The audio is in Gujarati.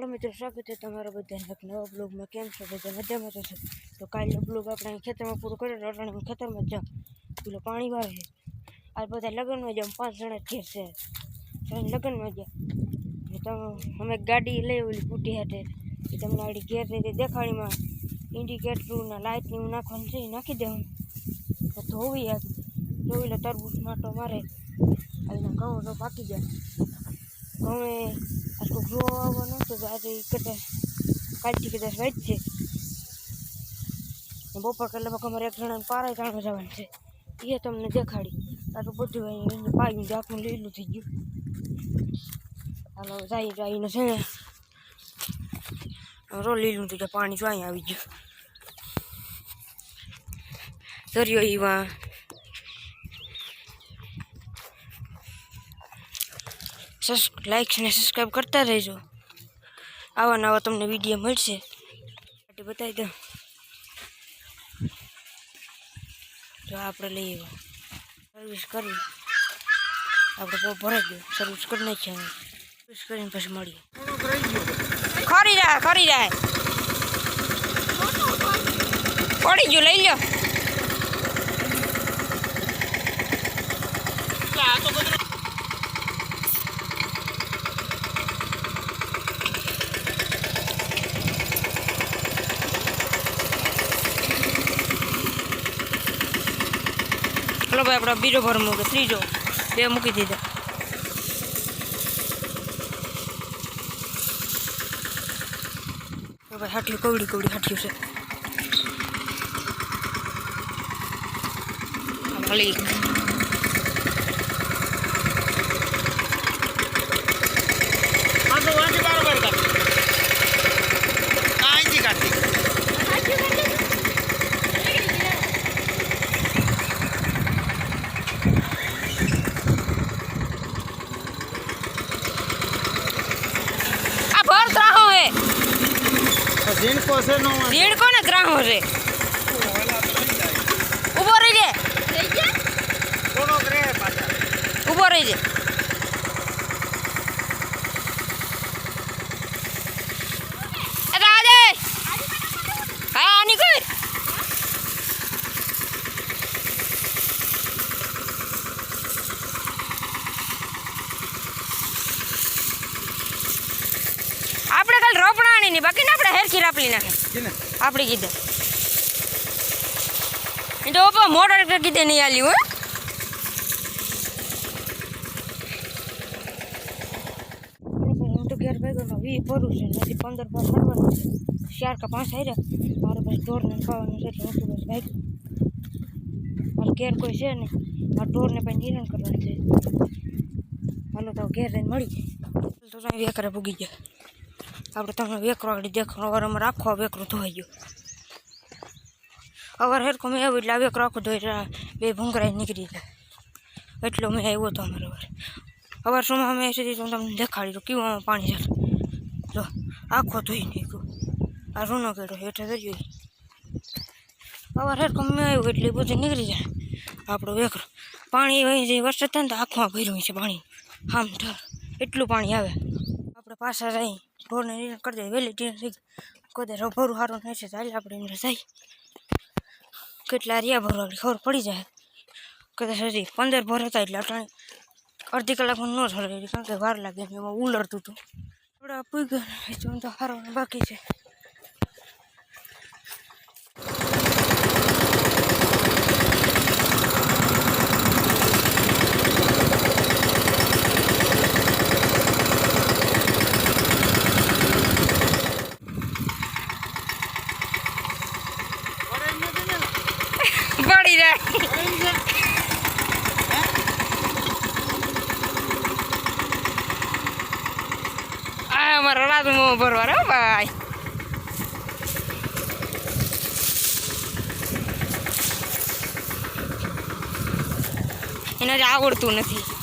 હલો મિત્રો સ્વાગત છે તમારા બધાને એક નવા બ્લોગમાં કેમ છો બધા? મજામાં જશો તો કાલનો બ્લોગ આપણે અહીં ખેતરમાં પૂરો કર્યો અટાણે હું ખેતરમાં જ જાઉં. પેલો પાણી વાળે છે. આ બધા લગ્નમાં જાઉં પાંચ જણા ઘેર છે. તો અહીં લગ્નમાં ગયા ને તમે અમે ગાડી લઈ ઓલી ફૂટી હાટે. એ તમને આડી ઘેર રીતે દેખાડીમાં ઇન્ડિકેટરું ને લાઇટને એવું નાખવાનું છે એ નાખી દેવાનું. તો ધોવી આપી ધોવી લે તરબૂચ માટો મારે. અહીંના ઘઉં તો પાકી જાય. ઘઉં એ આખો ગ્રો આવવાનો તો આજે કદાચ કાલથી કદાચ વાંચશે બપોર કલાક અમારે એક જણાને પારાય કાઢવા જવાનું છે એ તમને દેખાડી આટલું બધું અહીં પાયું છે આખું લીલું થઈ ગયું હાલો જાય જઈને છે ને રો લીલું થઈ ગયા પાણી જો અહીંયા આવી ગયું દરિયો એમાં લાઈક અને સબસ્ક્રાઈબ કરતા રહેજો. આવા નવા તમને વીડિયો મળશે. બતાવી દઉં. જો આપણે લઈએ સર્વિસ કરવી આપણે બહુ ભરાઈ ગયો. સર્વિસ કરી નાખીએ સર્વિસ કરીને પછી મળીએ. ખરી જાય ખરી જાય. પડી ગયું, લઈ લો હલો ભાઈ, આપણે બીજો ભર મૂકે ત્રીજો. બે મૂકી દીધા. ભાઈ, હાટલી કવડી કવડી હાઠિયું છે. મલિક વાંધો વાંચી બરાબર કર અહીંથી કાઢી આ ભર ત્રાહો હે ઝીણકો છે નો રીણ ને ત્રાહો છે. ઊભો રહી જાય ઊભો રહી જાય એ રાજે હા આની કર કાલ રોપણાની ની બાકી ને આપણે હેરખી રાપલી નાખે. આપણી કીધે. એ તો ઓપા મોટર કીધે નહીં આલ્યું હે. હું તો ઘેર ભેગોમાં વી ભરું છે નથી પંદર પાસ કરવાનું છે. ચાર કે પાંચ મારે પછી ઢોરને ખાવાનું છે એટલે હું બસ ભાઈ મારે ઘેર કોઈ છે નહીં. મારે ઢોરને પણ નિરણ કરવાનું છે. હાલો તો ઘેર જઈને મળી તો અહીં વેકરે ભૂગી ગયા. આપણે તમને વેકરો આગળ દેખો અવાર અમારે આખો વેકરો ધોઈ અવાર હેરકો મેં આવ્યું એટલે આ વેકરો આખો રહ્યા, બે ભૂંગરાઈ નીકળી જાય એટલો મેં આવ્યો હતો અમારે અવાર. અવાર શું અમે સુધી હું તમને દેખાડી દઉં કેવું પાણી ચાલે. જો, આખો ધોઈ નીકળ્યો આ રૂનો કેડો હેઠે દરિયો અવાર હેરકો મેં આવ્યું એટલે બધું નીકળી જાય આપણો વેકરો. પાણી વહી જે વરસાદ થાય ને તો આંખમાં ભર્યું છે પાણી. આમ ઠર એટલું પાણી આવે. આપણે પાછા રહી ઢોરને રિટર્ન કરી દઈએ વહેલી ટ્રેન થઈ કોઈ ભરું સારું નહીં છે ચાલે આપણે એમને જાય કેટલા રહ્યા આપણી ખબર પડી જાય. કદાચ હજી પંદર ભર હતા એટલે અટાણે અડધી કલાકમાં ન થયો કારણ કે વાર લાગે એમાં ઉલરતું હતું. થોડા પૂગ્યો તો હારવાનું બાકી છે પડી જાય અમારો રાતમાં ભરવા રે ભાઈ એને જ આવડતું નથી.